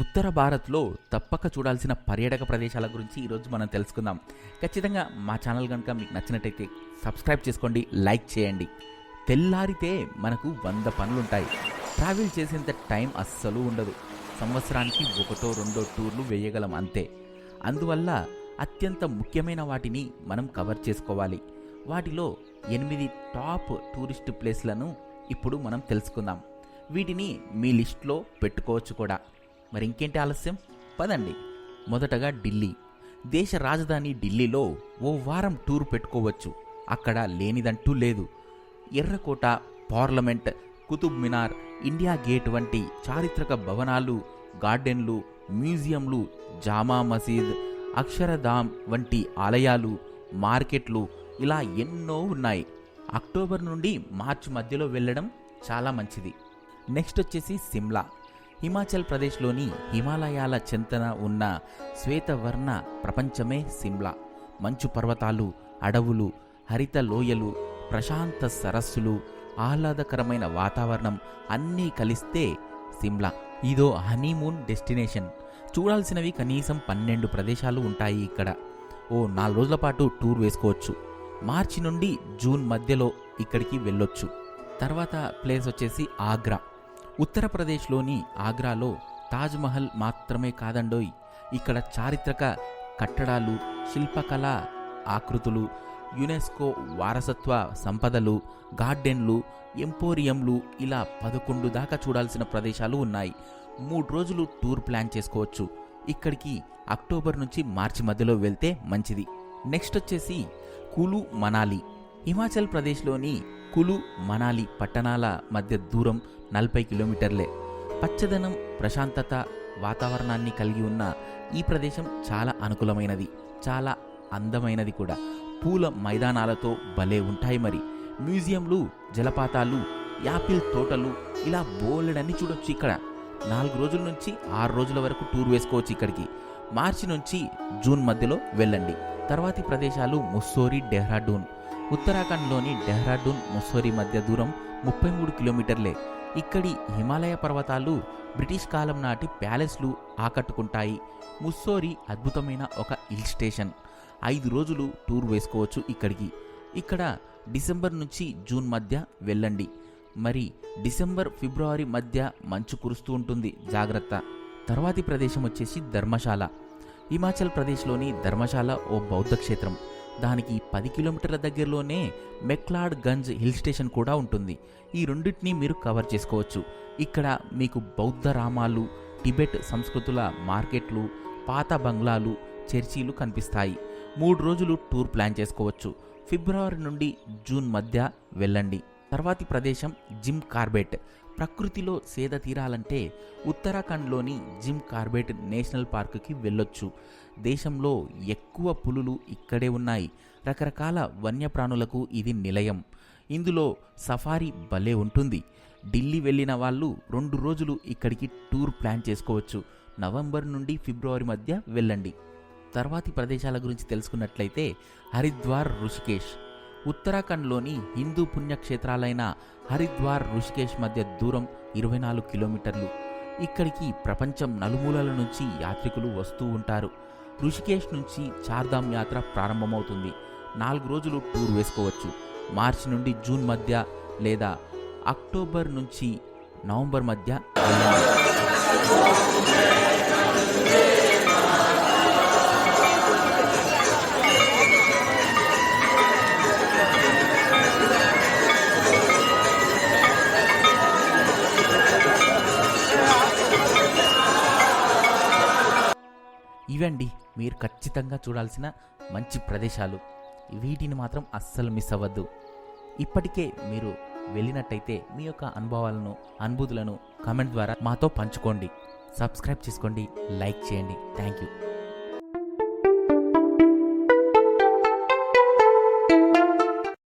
ఉత్తర భారత్లో తప్పక చూడాల్సిన పర్యాటక ప్రదేశాల గురించి ఈరోజు మనం తెలుసుకుందాం. ఖచ్చితంగా మా ఛానల్ కనుక మీకు నచ్చినట్టయితే సబ్స్క్రైబ్ చేసుకోండి లైక్ చేయండి. తెల్లారితే మనకు వంద పనులుంటాయి. ట్రావెల్ చేసేంత టైం అస్సలు ఉండదు. సంవత్సరానికి ఒకటో రెండో టూర్లు వేయగలం అంతే. అందువల్ల అత్యంత ముఖ్యమైన వాటిని మనం కవర్ చేసుకోవాలి. వాటిలో ఎనిమిది టాప్ టూరిస్ట్ ప్లేస్లను ఇప్పుడు మనం తెలుసుకుందాం. వీటిని మీ లిస్ట్లో పెట్టుకోవచ్చు కూడా. మరి ఇంకేంటి ఆలస్యం? పదండి. మొదటగా ఢిల్లీ. దేశ రాజధాని ఢిల్లీలో ఓ వారం టూర్ పెట్టుకోవచ్చు. అక్కడ లేనిదంటూ లేదు. ఎర్రకోట parliament Qutub Minar India gate వంటి చారిత్రక భవనాలు గార్డెన్లు మ్యూజియంలు జామా మసీద్ అక్షరధామ్ వంటి ఆలయాలు మార్కెట్లు ఇలా ఎన్నో ఉన్నాయి. అక్టోబర్ నుండి మార్చి మధ్యలో వెళ్ళడం చాలా మంచిది. నెక్స్ట్ వచ్చేసి సిమ్లా. హిమాచల్ ప్రదేశ్లోని హిమాలయాల చెంతన ఉన్న శ్వేతవర్ణ ప్రపంచమే సిమ్లా. మంచు పర్వతాలు అడవులు హరిత లోయలు ప్రశాంత సరస్సులు ఆహ్లాదకరమైన వాతావరణం అన్నీ కలిస్తే సిమ్లా. ఇదో హనీమూన్ డెస్టినేషన్. చూడాల్సినవి కనీసం పన్నెండు ప్రదేశాలు ఉంటాయి ఇక్కడ. ఓ నాలుగు రోజుల పాటు టూర్ వేసుకోవచ్చు. మార్చి నుండి జూన్ మధ్యలో ఇక్కడికి వెళ్ళొచ్చు. తర్వాత ప్లేస్ వచ్చేసి ఆగ్రా. ఉత్తరప్రదేశ్లోని ఆగ్రాలో తాజ్మహల్ మాత్రమే కాదండోయ్. ఇక్కడ చారిత్రక కట్టడాలు శిల్పకళ ఆకృతులు యునెస్కో వారసత్వ సంపదలు గార్డెన్లు ఎంపోరియంలు ఇలా పదకొండు దాకా చూడాల్సిన ప్రదేశాలు ఉన్నాయి. మూడు రోజులు టూర్ ప్లాన్ చేసుకోవచ్చు. ఇక్కడికి అక్టోబర్ నుంచి మార్చి మధ్యలో వెళ్తే మంచిది. నెక్స్ట్ వచ్చేసి కులు మనాలి. హిమాచల్ ప్రదేశ్లోని కులు మనాలి పట్టణాల మధ్య దూరం నలభై కిలోమీటర్లే. పచ్చదనం ప్రశాంతత వాతావరణాన్ని కలిగి ఉన్న ఈ ప్రదేశం చాలా అనుకూలమైనది చాలా అందమైనది కూడా. పూల మైదానాలతో భలే ఉంటాయి మరి. మ్యూజియంలు జలపాతాలు యాపిల్ తోటలు ఇలా బోలెడన్ని చూడొచ్చు ఇక్కడ. నాలుగు రోజుల నుంచి ఆరు రోజుల వరకు టూర్ వేసుకోవచ్చు ఇక్కడికి. మార్చి నుంచి జూన్ మధ్యలో వెళ్ళండి. తర్వాతి ప్రదేశాలు ముస్సోరి డెహ్రాడూన్. ఉత్తరాఖండ్లోని డెహ్రాడూన్ ముస్సోరి మధ్య దూరం ముప్పై మూడు కిలోమీటర్లే. ఇక్కడి హిమాలయ పర్వతాలు బ్రిటిష్ కాలం నాటి ప్యాలెస్లు ఆకట్టుకుంటాయి. ముస్సోరి అద్భుతమైన ఒక హిల్ స్టేషన్. ఐదు రోజులు టూర్ వేసుకోవచ్చు ఇక్కడికి. ఇక్కడ డిసెంబర్ నుంచి జూన్ మధ్య వెళ్ళండి. మరి డిసెంబర్ ఫిబ్రవరి మధ్య మంచు కురుస్తూ ఉంటుంది. జాగ్రత్త. తర్వాతి ప్రదేశం వచ్చేసి ధర్మశాల. హిమాచల్ ప్రదేశ్లోని ధర్మశాల ఓ బౌద్ధ క్షేత్రం. దానికి పది కిలోమీటర్ల దగ్గరలోనే మెక్లాడ్ గంజ్ హిల్ స్టేషన్ కూడా ఉంటుంది. ఈ రెండింటిని మీరు కవర్ చేసుకోవచ్చు. ఇక్కడ మీకు బౌద్ధ రామాలు టిబెట్ సంస్కృతుల మార్కెట్లు పాత బంగ్లాలు చర్చీలు కనిపిస్తాయి. మూడు రోజులు టూర్ ప్లాన్ చేసుకోవచ్చు. ఫిబ్రవరి నుండి జూన్ మధ్య వెళ్ళండి. తర్వాతి ప్రదేశం జిమ్ కార్బెట్. ప్రకృతిలో సేద తీరాలంటే ఉత్తరాఖండ్లోని జిమ్ కార్బెట్ నేషనల్ పార్కుకి వెళ్ళొచ్చు. దేశంలో ఎక్కువ పులులు ఇక్కడే ఉన్నాయి. రకరకాల వన్యప్రాణులకు ఇది నిలయం. ఇందులో సఫారీ భలే ఉంటుంది. ఢిల్లీ వెళ్ళిన వాళ్ళు రెండు రోజులు ఇక్కడికి టూర్ ప్లాన్ చేసుకోవచ్చు. నవంబర్ నుండి ఫిబ్రవరి మధ్య వెళ్ళండి. తర్వాతి ప్రదేశాల గురించి తెలుసుకున్నట్లయితే హరిద్వార్ రుషికేష్ ఉత్తరాఖండ్లోని హిందూ పుణ్యక్షేత్రాలైన హరిద్వార్ ఋషికేశ్ మధ్య దూరం ఇరవై నాలుగు కిలోమీటర్లు. ఇక్కడికి ప్రపంచం నలుమూలల నుంచి యాత్రికులు వస్తూ ఉంటారు. ఋషికేశ్ నుంచి చార్ధామ్ యాత్ర ప్రారంభమవుతుంది. నాలుగు రోజులు టూర్ వేసుకోవచ్చు. మార్చి నుండి జూన్ మధ్య లేదా అక్టోబర్ నుంచి నవంబర్ మధ్య ఇవండి మీరు ఖచ్చితంగా చూడాల్సిన మంచి ప్రదేశాలు. వీటిని మాత్రం అస్సలు మిస్ అవ్వద్దు. ఇప్పటికే మీరు వెళ్ళినట్టయితే మీ యొక్క అనుభవాలను అనుభూతులను కామెంట్ ద్వారా మాతో పంచుకోండి. సబ్స్క్రైబ్ చేసుకోండి లైక్ చేయండి. Thank you